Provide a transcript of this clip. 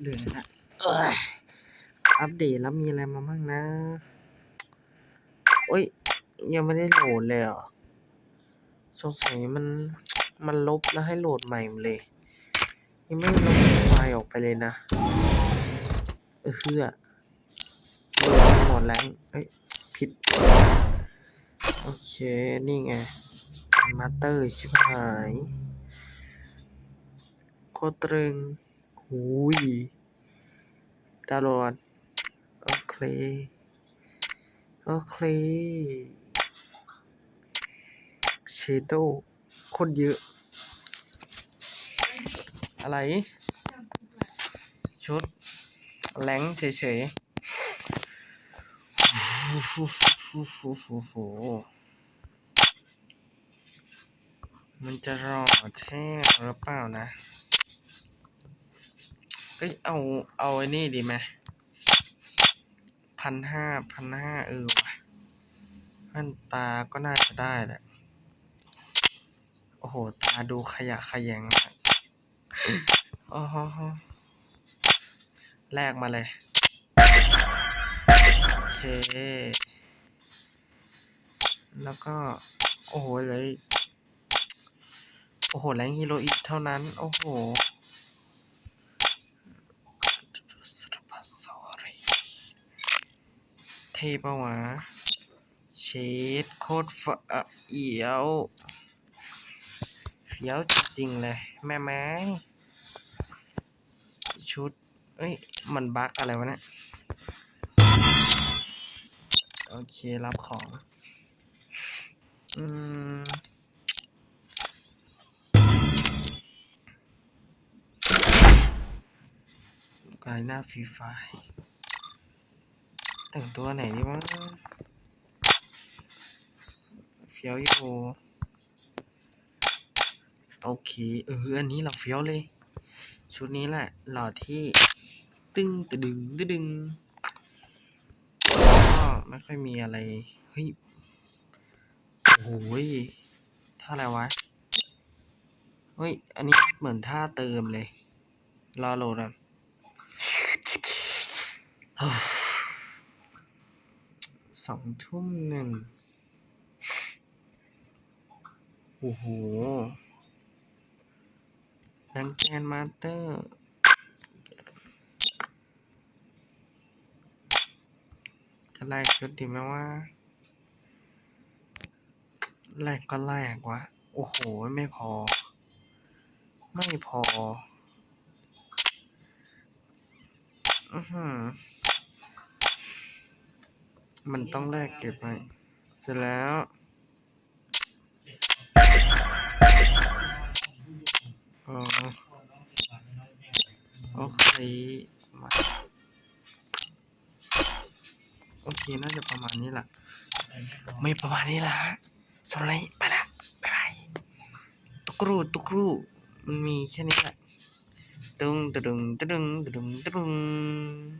เหลือนะเอ้ยอัปเดตแล้วมีอะไรมาบ้างนะโอ้ย ยังไม่ได้โหลดเลยเหรอสงสัยมันมันลบแล้วให้โหลดใหม่หมดเลย ยังไม่ลบไฟล์ออกไปเลยนะ เออเพื่อโหลดหมดแล้วเอ้ยผิด โอเค นี่ไงมาสเตอร์ชิบหายโคตรตรึง หูยดาวน์โหลดโอเค โอเคเชโดโคตรเยอะ อะไร ชุดแรงเฉยๆฟูฟูฟูฟูฟูฟูมันจะรอแท้หรือเปล่านะ เอ้ยเอาเอาไอ้นี่ดีไหมพันห้าพันห้าเออว่ะแว่นตาก็น่าจะได้แหละ โอ้โห ตาดูขยะขยงมากโอ้โหแลกมาเลย โอเค แล้วก็ โอ้โหเลย โอ้โห แรงฮีโรอีกเท่านั้น โอ้โห เทปะวะ เชดโคตรฝะเอียวเฟี้ยวจริงๆเลย แม่ไม้ชุด เอ้ย มันบั๊กอะไรวะเนี่ย โอเค รับของ อืมกายหน้าฟรีไฟ แต่งตัวไหนดีวะเฟี้ยวอยู่โอเคเอออันนี้เราเฟี้ยวเลย ชุดนี้แหละหล่อที่ตึงตะดึงตะดึงก็ไม่ค่อยมีอะไร เฮ้ย โอ้โหยท่าอะไรวะ เฮ้ย อันนี้เหมือนท่าเติมเลย รอโหลดอะ สองทุ่มหนึ่งโอ้โหนังแกนมาสเตอร์จะแลกชุดดีไหมว่าแลกก็แลกวะ โอ้โห ไม่พอ ไม่พอ อือหือ มันต้องแลกเก็บไว้เสร็จแล้วอ๋อโอเคมาโอเค น่าจะประมาณนี้แหละ ไม่ประมาณนี้ละฮะสำหรับนี้ไปละบ๊ายบายตุกรูตุกรูมันมีแค่นี้แหละตึงตึงตึงตึงตึงตึง